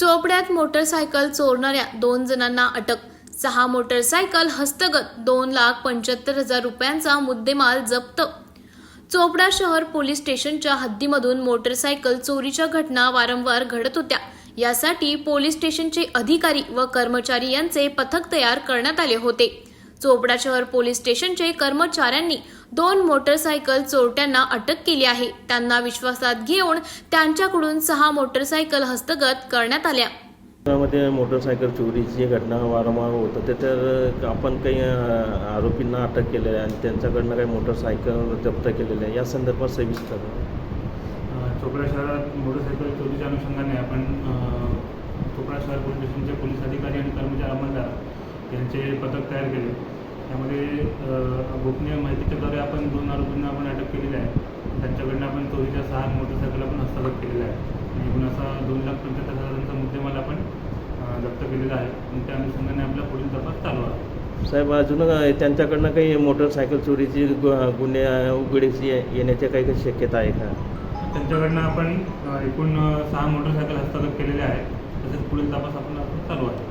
चोपड्यात motorcycle चोरणाऱ्या दोन जणांना अटक. सहा मोटरसायकल हस्तगत दोन लाख पंच्याहत्तर हजार रुपयांचा मुद्देमाल जप्त. चोपडा शहर पोलीस स्टेशनच्या हद्दीमधून मोटरसायकल चोरीच्या घटना वारंवार घडत होत्या. यासाठी पोलीस स्टेशनचे अधिकारी व कर्मचारी यांचे पथक तयार करण्यात आले होते. चोपडा शहर पोलीस स्टेशनचे कर्मचाऱ्यांनी दोन मोटरसायकल चोरट्यांना अटक केली आहे. त्यांना विश्वासात घेऊन त्यांच्याकडून सहा मोटरसायकल हस्तगत करण्यात आल्या. मध्ये मोटरसायकल चोरीची घटना वारंवार होत होते. तर आपण काही आरोपींना अटक केलेली आहे आणि त्यांच्याकडनं काही मोटरसायकल जप्त केलेले आहे. या संदर्भात सविस्तर. चोपडा शहरात मोटरसायकल चोरीच्या अनुषंगाने आपण चोपडा शहर पोलीस स्टेशनचे पोलीस अधिकारी आणि कर्मचारी अंमलदार यांचे पथक तयार केले. त्यामध्ये गोपनीय माहितीच्याद्वारे आपण दोन आरोपींना आपण अटक केलेली आहे. त्यांच्याकडनं आपण चोरीच्या सहा मोटरसायकल आपण हस्तगत केलेल्या आहे. आणि एकूण असा दोन लाख पंच्याहत्तर हजारांचा मुद्देमाल आपण जप्त केलेला आहे. आणि त्या अनुषंगाने आपला पुढील तपास चालू आहे. साहेब अजून त्यांच्याकडनं काही मोटरसायकल चोरीची गु- गुन्हे उघडीस येण्याच्या काही काही शक्यता आहे का? त्यांच्याकडनं आपण एकूण सहा मोटरसायकल हस्तगत केलेले आहेत. तसेच पुढील तपास आपण चालू आहे.